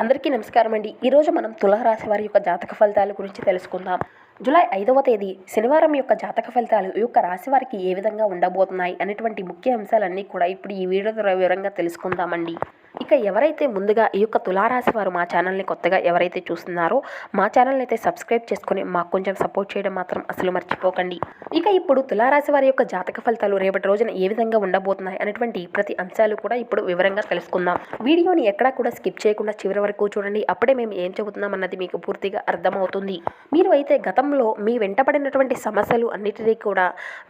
అందరికీ నమస్కారం అండి. ఈరోజు మనం తులారాశి వారి యొక్క జాతక ఫలితాల గురించి తెలుసుకుందాం. జూలై ఐదవ తేదీ శనివారం యొక్క జాతక ఫలితాలు ఈ యొక్క రాశి వారికి ఏ విధంగా ఉండబోతున్నాయి అనేటువంటి ముఖ్య అంశాలన్నీ కూడా ఇప్పుడు ఈ వీడియో ద్వారా వివరంగా తెలుసుకుందామండి. ఇక ఎవరైతే ముందుగా ఈ యొక్క తులారాశి వారు మా ఛానల్ని కొత్తగా ఎవరైతే చూస్తున్నారో మా ఛానల్ని అయితే సబ్స్క్రైబ్ చేసుకుని మాకు కొంచెం సపోర్ట్ చేయడం మాత్రం అసలు మర్చిపోకండి. ఇక ఇప్పుడు తులారాశి వారి యొక్క జాతక ఫలితాలు రేపటి రోజున ఏ విధంగా ఉండబోతున్నాయి అనేటువంటి ప్రతి అంశాలు కూడా ఇప్పుడు వివరంగా తెలుసుకుందాం. వీడియోని ఎక్కడా కూడా స్కిప్ చేయకుండా చివరి వరకు చూడండి. అప్పుడే మేము ఏం చెబుతున్నాం అన్నది మీకు పూర్తిగా అర్థమవుతుంది. మీరు అయితే గతంలో మీ వెంటబడినటువంటి సమస్యలు అన్నిటినీ కూడా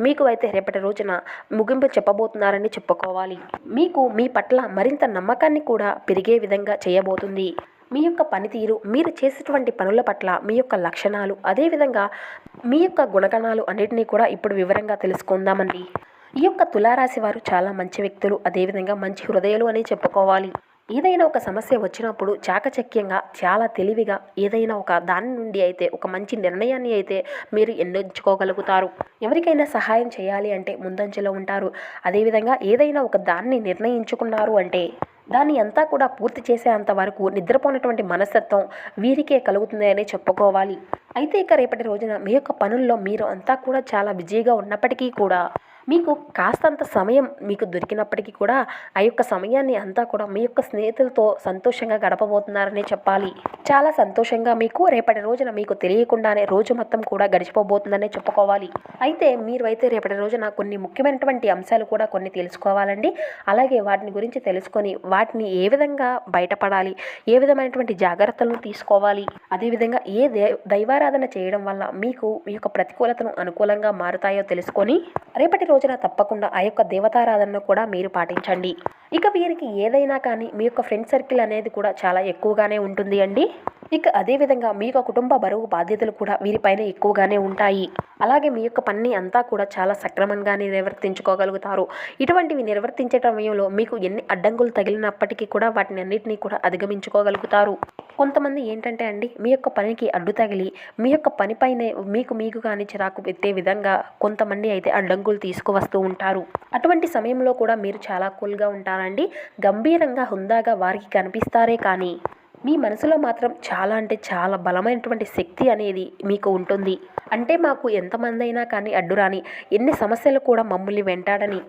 మీకు అయితే రేపటి రోజున ముగింపు చెప్పబోతున్నారని చెప్పుకోవాలి. మీకు మీ పట్ల మరింత నమ్మకాన్ని కూడా పెరిగే విధంగా చేయబోతుంది. మీ యొక్క పనితీరు మీరు చేసేటువంటి పనుల పట్ల మీ యొక్క లక్షణాలు అదేవిధంగా మీ యొక్క గుణగణాలు అన్నిటినీ కూడా ఇప్పుడు వివరంగా తెలుసుకుందామండి. ఈ యొక్క తులారాశి వారు చాలా మంచి వ్యక్తులు అదేవిధంగా మంచి హృదయాలు అని చెప్పుకోవాలి. ఏదైనా ఒక సమస్య వచ్చినప్పుడు చాకచక్యంగా చాలా తెలివిగా ఏదైనా ఒక దాని నుండి అయితే ఒక మంచి నిర్ణయాన్ని అయితే మీరు ఎన్నెంచుకోగలుగుతారు. ఎవరికైనా సహాయం చేయాలి అంటే ముందంజలో ఉంటారు. అదేవిధంగా ఏదైనా ఒక దాన్ని నిర్ణయించుకున్నారు అంటే దాన్ని అంతా కూడా పూర్తి చేసేంత వరకు నిద్రపోనటువంటి మనస్తత్వం వీరికే కలుగుతుంది అని చెప్పుకోవాలి. అయితే ఇక రేపటి రోజున మీ యొక్క పనుల్లో మీరు అంతా కూడా చాలా బిజీగా ఉన్నప్పటికీ కూడా మీకు కాస్తంత సమయం మీకు దొరికినప్పటికీ కూడా ఆ యొక్క సమయాన్ని అంతా కూడా మీ యొక్క స్నేహితులతో సంతోషంగా గడపబోతున్నారని చెప్పాలి. చాలా సంతోషంగా మీకు రేపటి రోజున మీకు తెలియకుండానే రోజు మొత్తం కూడా గడిచిపోబోతుందనే చెప్పుకోవాలి. అయితే మీరు అయితే రేపటి రోజున కొన్ని ముఖ్యమైనటువంటి అంశాలు కూడా కొన్ని తెలుసుకోవాలండి. అలాగే వాటిని గురించి తెలుసుకొని వాటిని ఏ విధంగా బయటపడాలి ఏ విధమైనటువంటి జాగ్రత్తలను తీసుకోవాలి అదేవిధంగా ఏ దే దైవారాధన చేయడం వల్ల మీకు మీ యొక్క ప్రతికూలతను అనుకూలంగా మారుతాయో తెలుసుకొని రేపటి రోజున తప్పకుండా ఆ యొక్క దేవతారాధనను కూడా మీరు పాటించండి. ఇక వీరికి ఏదైనా కానీ మీ యొక్క ఫ్రెండ్ సర్కిల్ అనేది కూడా చాలా ఎక్కువగానే ఉంటుంది అండి. ఇక అదేవిధంగా మీ యొక్క కుటుంబ బరువు బాధ్యతలు కూడా వీరిపైన ఎక్కువగానే ఉంటాయి. అలాగే మీ యొక్క పని అంతా కూడా చాలా సక్రమంగానే నిర్వర్తించుకోగలుగుతారు. ఇటువంటివి నిర్వర్తించే సమయంలో మీకు ఎన్ని అడ్డంకులు తగిలినప్పటికీ కూడా వాటిని అన్నిటినీ కూడా అధిగమించుకోగలుగుతారు. కొంతమంది ఏంటంటే అండి మీ యొక్క పనికి అడ్డు తగిలి మీ యొక్క పనిపైనే మీకు మీకు కానీ చిరాకు పెట్టే విధంగా కొంతమంది అయితే అడ్డంకులు తీసుకువస్తూ ఉంటారు. అటువంటి సమయంలో కూడా మీరు చాలా కూల్గా ఉంటారు అండి గంభీరంగా హుందాగా వారికి కనిపిస్తారే కానీ మీ మనసులో మాత్రం చాలా అంటే చాలా బలమైనటువంటి శక్తి అనేది మీకు ఉంటుంది. అంటే మాకు ఎంతమంది అయినా కానీ అడ్డురాని ఎన్ని సమస్యలు కూడా మమ్మల్ని వెంటాడని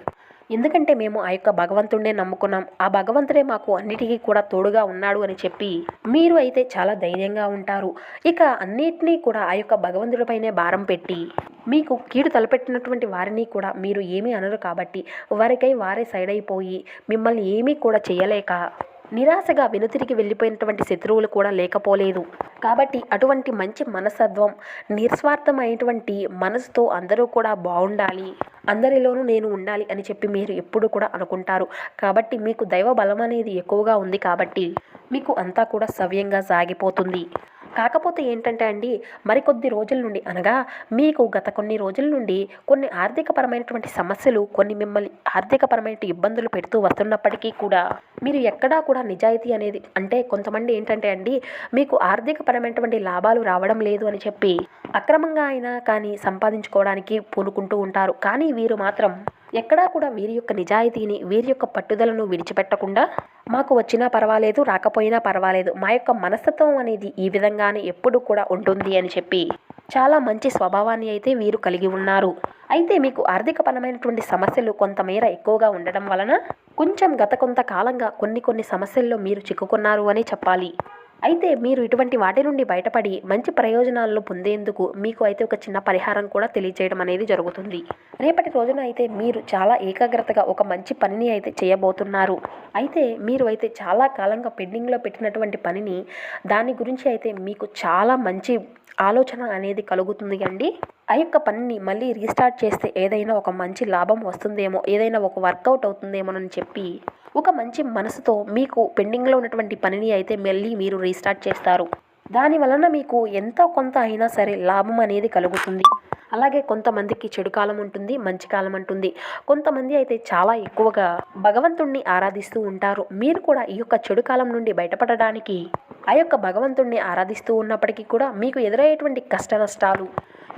ఎందుకంటే మేము ఆ యొక్క భగవంతుడినే నమ్ముకున్నాం. ఆ భగవంతుడే మాకు అన్నిటికీ కూడా తోడుగా ఉన్నాడు అని చెప్పి మీరు అయితే చాలా ధైర్యంగా ఉంటారు. ఇక అన్నిటినీ కూడా ఆ యొక్క భగవంతుడిపైనే భారం పెట్టి మీకు కీడు తలపెట్టినటువంటి వారిని కూడా మీరు ఏమీ అనరు కాబట్టి వారికై వారే సైడ్ అయిపోయి మిమ్మల్ని ఏమీ కూడా చేయలేక నిరాశగా వెనుతిరిగి వెళ్ళిపోయినటువంటి శత్రువులు కూడా లేకపోలేదు. కాబట్టి అటువంటి మంచి మనస్తత్వం నిస్వార్థమైనటువంటి మనసుతో అందరూ కూడా బాగుండాలి అందరిలోనూ నేను ఉండాలి అని చెప్పి మీరు ఎప్పుడు కూడా అనుకుంటారు. కాబట్టి మీకు దైవ బలం అనేది ఎక్కువగా ఉంది కాబట్టి మీకు అంతా కూడా సవ్యంగా సాగిపోతుంది. కాకపోతే ఏంటంటే అండి మరికొద్ది రోజుల నుండి అనగా మీకు గత కొన్ని రోజుల నుండి కొన్ని ఆర్థికపరమైనటువంటి సమస్యలు కొన్ని మిమ్మల్ని ఆర్థికపరమైన ఇబ్బందులు పెడుతూ వస్తున్నప్పటికీ కూడా మీరు ఎక్కడా కూడా నిజాయితీ అనేది అంటే కొంతమంది ఏంటంటే అండి మీకు ఆర్థికపరమైనటువంటి లాభాలు రావడం లేదు అని చెప్పి అక్రమంగా అయినా కానీ సంపాదించుకోవడానికి పూనుకుంటూ ఉంటారు. కానీ వీరు మాత్రం ఎక్కడా కూడా వీరి యొక్క నిజాయితీని వీరి యొక్క పట్టుదలను విడిచిపెట్టకుండా మాకు వచ్చినా పర్వాలేదు రాకపోయినా పర్వాలేదు మా యొక్క మనస్తత్వం అనేది ఈ విధంగానే ఎప్పుడు కూడా ఉంటుంది అని చెప్పి చాలా మంచి స్వభావాన్ని అయితే వీరు కలిగి ఉన్నారు. అయితే మీకు ఆర్థికపరమైనటువంటి సమస్యలు కొంతమేర ఎక్కువగా ఉండడం వలన కొంచెం గత కొంతకాలంగా కొన్ని కొన్ని సమస్యల్లో మీరు చిక్కుకున్నారు అని చెప్పాలి. అయితే మీరు ఇటువంటి వాటి నుండి బయటపడి మంచి ప్రయోజనాలను పొందేందుకు మీకు అయితే ఒక చిన్న పరిహారం కూడా తెలియజేయడం అనేది జరుగుతుంది. రేపటి రోజున అయితే మీరు చాలా ఏకాగ్రతగా ఒక మంచి పనిని అయితే చేయబోతున్నారు. అయితే మీరు అయితే చాలా కాలంగా పెండింగ్లో పెట్టినటువంటి పనిని దాని గురించి అయితే మీకు చాలా మంచి ఆలోచన అనేది కలుగుతుంది అండి. ఆ యొక్క పనిని మళ్ళీ రీస్టార్ట్ చేస్తే ఏదైనా ఒక మంచి లాభం వస్తుందేమో ఏదైనా ఒక వర్కౌట్ అవుతుందేమోనని చెప్పి ఒక మంచి మనసుతో మీకు పెండింగ్లో ఉన్నటువంటి పనిని అయితే మళ్ళీ మీరు రీస్టార్ట్ చేస్తారు. దాని వలన మీకు ఎంతో కొంత అయినా సరే లాభం అనేది కలుగుతుంది. అలాగే కొంతమందికి చెడు కాలం ఉంటుంది మంచి కాలం ఉంటుంది కొంతమంది అయితే చాలా ఎక్కువగా భగవంతుణ్ణి ఆరాధిస్తూ ఉంటారు. మీరు కూడా ఈ యొక్క చెడు కాలం నుండి బయటపడడానికి ఆ యొక్క భగవంతుణ్ణి ఆరాధిస్తూ ఉన్నప్పటికీ కూడా మీకు ఎదురయ్యేటువంటి కష్ట నష్టాలు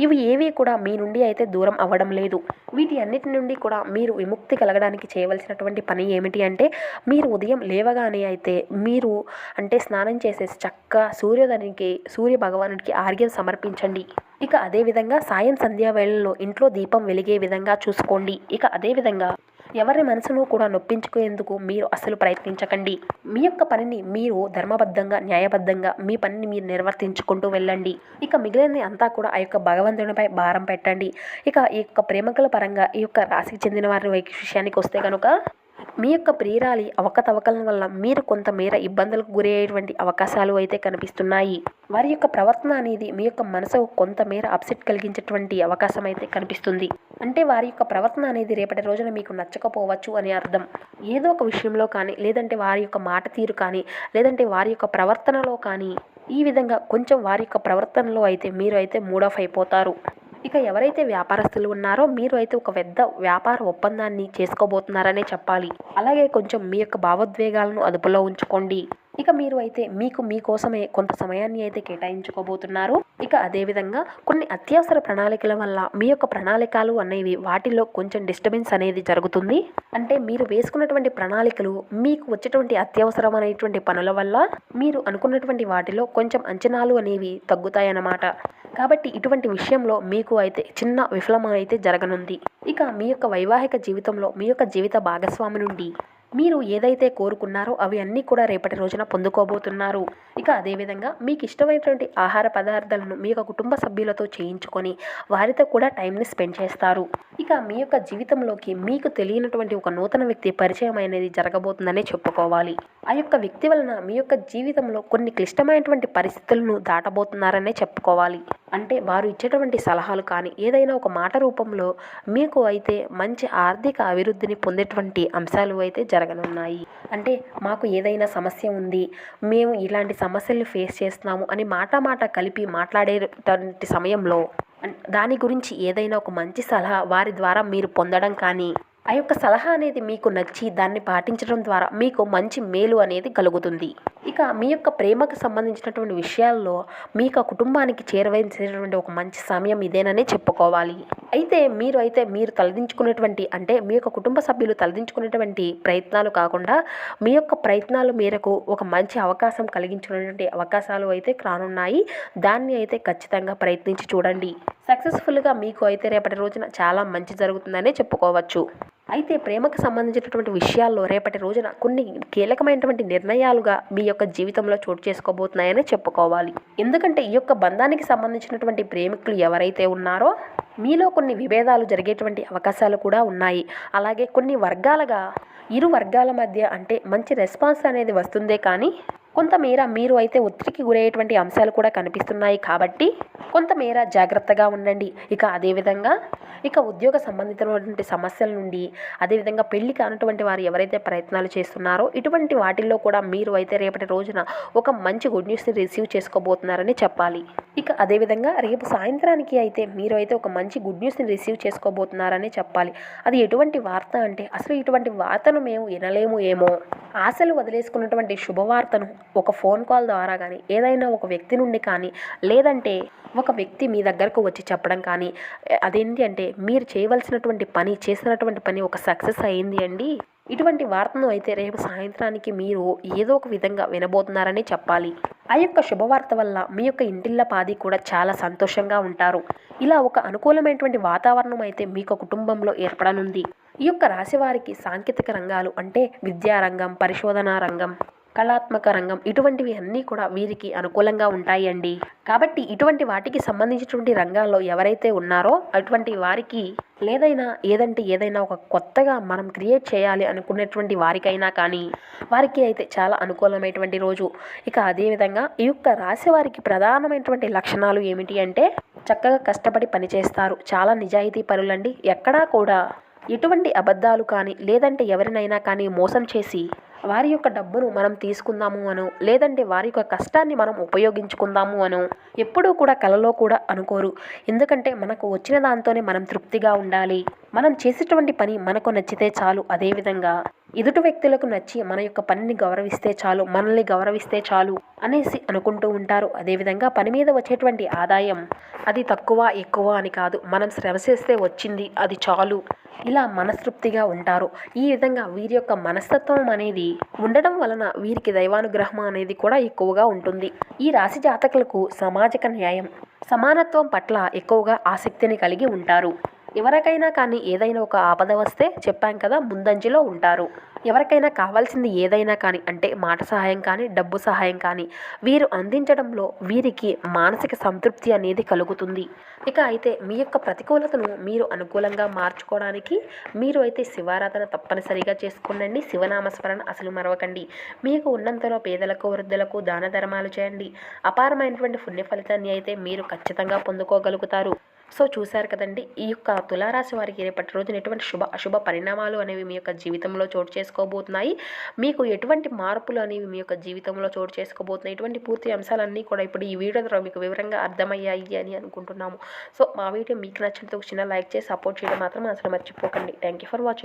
ఇవి ఏవి కూడా మీ నుండి అయితే దూరం అవ్వడం లేదు. వీటి అన్నిటి నుండి కూడా మీరు విముక్తి కలగడానికి చేయవలసినటువంటి పని ఏమిటి అంటే మీరు ఉదయం లేవగానే అయితే మీరు అంటే స్నానం చేసేసి చక్కగా సూర్యోదయానికి సూర్య భగవానుడికి ఆర్ఘ్యం సమర్పించండి. ఇక అదేవిధంగా సాయం సంధ్యా వేళల్లో ఇంట్లో దీపం వెలిగే విధంగా చూసుకోండి. ఇక అదేవిధంగా ఎవరి మనసును కూడా నొప్పించుకునేందుకు మీరు అసలు ప్రయత్నించకండి. మీ యొక్క పనిని మీరు ధర్మబద్ధంగా న్యాయబద్ధంగా మీ పనిని మీరు నిర్వర్తించుకుంటూ వెళ్ళండి. ఇక మిగిలినది అంతా కూడా ఆ యొక్క భగవంతునిపై భారం పెట్టండి. ఇక ఈ యొక్క ప్రేమకుల పరంగా ఈ యొక్క రాశికి చెందిన వారి విషయానికి వస్తే కనుక మీ యొక్క ప్రియురాలి అవకతవకల వల్ల మీరు కొంతమేర ఇబ్బందులకు గురయ్యేటువంటి అవకాశాలు అయితే కనిపిస్తున్నాయి. వారి యొక్క ప్రవర్తన అనేది మీ యొక్క మనసుకు కొంతమేర అప్సెట్ కలిగించేటువంటి అవకాశం అయితే కనిపిస్తుంది. అంటే వారి యొక్క ప్రవర్తన అనేది రేపటి రోజున మీకు నచ్చకపోవచ్చు అని అర్థం. ఏదో ఒక విషయంలో కానీ లేదంటే వారి యొక్క మాట తీరు కానీ లేదంటే వారి యొక్క ప్రవర్తనలో కానీ ఈ విధంగా కొంచెం వారి యొక్క ప్రవర్తనలో అయితే మీరు అయితే మూడ్ ఆఫ్ అయిపోతారు. ఇక ఎవరైతే వ్యాపారస్తులు ఉన్నారో మీరు అయితే ఒక పెద్ద వ్యాపార ఒప్పందాన్ని చేసుకోబోతున్నారనే చెప్పాలి. అలాగే కొంచెం మీ యొక్క భావోద్వేగాలను అదుపులో ఉంచుకోండి. ఇక మీరు అయితే మీకు మీకోసమే కొంత సమయాన్ని అయితే కేటాయించుకోబోతున్నారు. ఇక అదేవిధంగా కొన్ని అత్యవసర ప్రణాళికల వల్ల మీ యొక్క ప్రణాళికలు అనేవి వాటిలో కొంచెం డిస్టర్బెన్స్ అనేది జరుగుతుంది. అంటే మీరు వేసుకున్నటువంటి ప్రణాళికలు మీకు వచ్చేటువంటి అత్యవసరమైనటువంటి పనుల వల్ల మీరు అనుకున్నటువంటి వాటిలో కొంచెం అంచనాలు అనేవి తగ్గుతాయన్నమాట. కాబట్టి ఇటువంటి విషయంలో మీకు అయితే చిన్న విఫలం అయితే జరగనుంది. ఇక మీ యొక్క వైవాహిక జీవితంలో మీ యొక్క జీవిత భాగస్వామి నుండి మీరు ఏదైతే కోరుకున్నారో అవి అన్నీ కూడా రేపటి రోజున పొందుకోబోతున్నారు. ఇక అదేవిధంగా మీకు ఇష్టమైనటువంటి ఆహార పదార్థాలను మీ యొక్క కుటుంబ సభ్యులతో చేయించుకొని వారితో కూడా టైంని స్పెండ్ చేస్తారు. ఇక మీ యొక్క జీవితంలోకి మీకు తెలియనటువంటి ఒక నూతన వ్యక్తి పరిచయం అనేది జరగబోతుందనే చెప్పుకోవాలి. ఆ యొక్క వ్యక్తి వలన మీ యొక్క జీవితంలో కొన్ని క్లిష్టమైనటువంటి పరిస్థితులను దాటబోతున్నారనే చెప్పుకోవాలి. అంటే వారు ఇచ్చేటువంటి సలహాలు కానీ ఏదైనా ఒక మాట రూపంలో మీకు అయితే మంచి ఆర్థిక అభివృద్ధిని పొందేటువంటి అంశాలు అయితే జరగనున్నాయి అంటే మాకు ఏదైనా సమస్య ఉంది మేము ఇలాంటి సమస్యలు ఫేస్ చేస్తున్నాము అని మాట మాట కలిపి మాట్లాడేటువంటి సమయంలో దాని గురించి ఏదైనా ఒక మంచి సలహా వారి ద్వారా మీరు పొందడం కానీ ఆ యొక్క సలహా అనేది మీకు నచ్చి దాన్ని పాటించడం ద్వారా మీకు మంచి మేలు అనేది కలుగుతుంది. ఇక మీ యొక్క ప్రేమకు సంబంధించినటువంటి విషయాల్లో మీ యొక్క కుటుంబానికి చేరవేసేటువంటి ఒక మంచి సమయం ఇదేనని చెప్పుకోవాలి. అయితే మీరు అయితే మీరు తలదించుకునేటువంటి అంటే మీ యొక్క కుటుంబ సభ్యులు తలదించుకునేటువంటి ప్రయత్నాలు కాకుండా మీ యొక్క ప్రయత్నాల మేరకు ఒక మంచి అవకాశం కలిగించుకునేటువంటి అవకాశాలు అయితే రానున్నాయి. దాన్ని అయితే ఖచ్చితంగా ప్రయత్నించి చూడండి. సక్సెస్ఫుల్గా మీకు అయితే రేపటి రోజున చాలా మంచి జరుగుతుందనే చెప్పుకోవచ్చు. అయితే ప్రేమకు సంబంధించినటువంటి విషయాల్లో రేపటి రోజున కొన్ని కీలకమైనటువంటి నిర్ణయాలుగా మీ యొక్క జీవితంలో చోటు చేసుకోబోతున్నాయని చెప్పుకోవాలి. ఎందుకంటే ఈ యొక్క బంధానికి సంబంధించినటువంటి ప్రేమికులు ఎవరైతే ఉన్నారో మీలో కొన్ని విభేదాలు జరిగేటువంటి అవకాశాలు కూడా ఉన్నాయి. అలాగే కొన్ని వర్గాలుగా ఇరు వర్గాల మధ్య అంటే మంచి రెస్పాన్స్ అనేది వస్తుందే కానీ కొంతమేర మీరు అయితే ఒత్తిడికి గురయ్యేటువంటి అంశాలు కూడా కనిపిస్తున్నాయి కాబట్టి కొంతమేర జాగ్రత్తగా ఉండండి. ఇక అదేవిధంగా ఇక ఉద్యోగ సంబంధితమైనటువంటి సమస్యల నుండి అదేవిధంగా పెళ్ళి కానటువంటి వారు ఎవరైతే ప్రయత్నాలు చేస్తున్నారో ఇటువంటి వాటిల్లో కూడా మీరు అయితే రేపటి రోజున ఒక మంచి గుడ్ న్యూస్ని రిసీవ్ చేసుకోబోతున్నారని చెప్పాలి. ఇక అదేవిధంగా రేపు సాయంత్రానికి అయితే మీరు అయితే ఒక మంచి గుడ్ న్యూస్ని రిసీవ్ చేసుకోబోతున్నారని చెప్పాలి. అది ఎటువంటి వార్త అంటే అసలు ఇటువంటి వార్తను మేము వినలేము ఏమో. ఆశలు వదిలేసుకున్నటువంటి శుభవార్తను ఒక ఫోన్ కాల్ ద్వారా కానీ ఏదైనా ఒక వ్యక్తి నుండి కానీ లేదంటే ఒక వ్యక్తి మీ దగ్గరకు వచ్చి చెప్పడం కానీ అదేంటి అంటే మీరు చేయవలసినటువంటి పని చేసినటువంటి పని ఒక సక్సెస్ అయింది అండి? ఇటువంటి వార్తను అయితే రేపు సాయంత్రానికి మీరు ఏదో ఒక విధంగా వినబోతున్నారని చెప్పాలి. ఆ యొక్క శుభవార్త వల్ల మీ యొక్క ఇంటిల్ల పాది కూడా చాలా సంతోషంగా ఉంటారు. ఇలా ఒక అనుకూలమైనటువంటి వాతావరణం అయితే మీకు కుటుంబంలో ఏర్పడనుంది. ఈ యొక్క రాశి వారికి సాంకేతిక రంగాలు అంటే విద్యారంగం పరిశోధనా రంగం కళాత్మక రంగం ఇటువంటివి అన్నీ కూడా వీరికి అనుకూలంగా ఉంటాయండి. కాబట్టి ఇటువంటి వాటికి సంబంధించినటువంటి రంగాల్లో ఎవరైతే ఉన్నారో అటువంటి వారికి లేదైనా ఏదంటే ఏదైనా ఒక కొత్తగా మనం క్రియేట్ చేయాలి అనుకునేటువంటి వారికైనా కానీ వారికి అయితే చాలా అనుకూలమైనటువంటి రోజు. ఇక అదేవిధంగా ఈ యొక్క రాశి వారికి ప్రధానమైనటువంటి లక్షణాలు ఏమిటి అంటే చక్కగా కష్టపడి పనిచేస్తారు. చాలా నిజాయితీ పరులండి. ఎక్కడా కూడా ఎటువంటి అబద్ధాలు కానీ లేదంటే ఎవరినైనా కానీ మోసం చేసి వారి యొక్క డబ్బును మనం తీసుకుందాము అను లేదంటే వారి యొక్క కష్టాన్ని మనం ఉపయోగించుకుందాము అను ఎప్పుడూ కూడా కలలో కూడా అనుకోరు. ఎందుకంటే మనకు వచ్చిన దాంతోనే మనం తృప్తిగా ఉండాలి. మనం చేసేటువంటి పని మనకు నచ్చితే చాలు అదేవిధంగా ఎదుటి వ్యక్తులకు నచ్చి మన యొక్క పనిని గౌరవిస్తే చాలు మనల్ని గౌరవిస్తే చాలు అనేసి అనుకుంటూ ఉంటారు. అదేవిధంగా పని మీద వచ్చేటువంటి ఆదాయం అది తక్కువ ఎక్కువ అని కాదు. మనం శ్రమ చేస్తే వచ్చింది అది చాలు. ఇలా మనస్తృప్తిగా ఉంటారు. ఈ విధంగా వీరి యొక్క మనస్తత్వం అనేది ఉండడం వలన వీరికి దైవానుగ్రహం అనేది కూడా ఎక్కువగా ఉంటుంది. ఈ రాశి జాతకులకు సామాజిక న్యాయం సమానత్వం పట్ల ఎక్కువగా ఆసక్తిని కలిగి ఉంటారు. ఎవరికైనా కానీ ఏదైనా ఒక ఆపద వస్తే చెప్పాం కదా ముందంజలో ఉంటారు. ఎవరికైనా కావాల్సింది ఏదైనా కానీ అంటే మాట సహాయం కానీ డబ్బు సహాయం కానీ వీరు అందించడంలో వీరికి మానసిక సంతృప్తి అనేది కలుగుతుంది. ఇక అయితే మీ యొక్క ప్రతికూలతను మీరు అనుకూలంగా మార్చుకోవడానికి మీరు అయితే శివారాధన తప్పనిసరిగా చేసుకోండి శివనామస్మరణ అసలు మరవకండి. మీకు ఉన్నంతలో పేదలకు వృద్ధులకు దాన ధర్మాలు చేయండి. అపారమైనటువంటి పుణ్య ఫలితాన్ని అయితే మీరు ఖచ్చితంగా పొందుకోగలుగుతారు. సో చూశారు కదండి ఈ యొక్క తులారాశి వారికి రేపటి రోజున ఎటువంటి శుభ అశుభ పరిణామాలు అనేవి మీ యొక్క జీవితంలో చోటు చేసుకోబోతున్నాయి? మీకు ఎటువంటి మార్పులు అనేవి మీ యొక్క జీవితంలో చోటు చేసుకోబోతున్నాయి? ఇటువంటి పూర్తి అంశాలన్నీ కూడా ఇప్పుడు ఈ వీడియో ద్వారా మీకు వివరంగా అర్థమయ్యాయి అని అనుకుంటున్నాము. సో మా వీడియో మీకు నచ్చినందుకు చిన్న లైక్ చేసి సపోర్ట్ చేయడం మాత్రం అసలు మర్చిపోకండి. Thank you for watching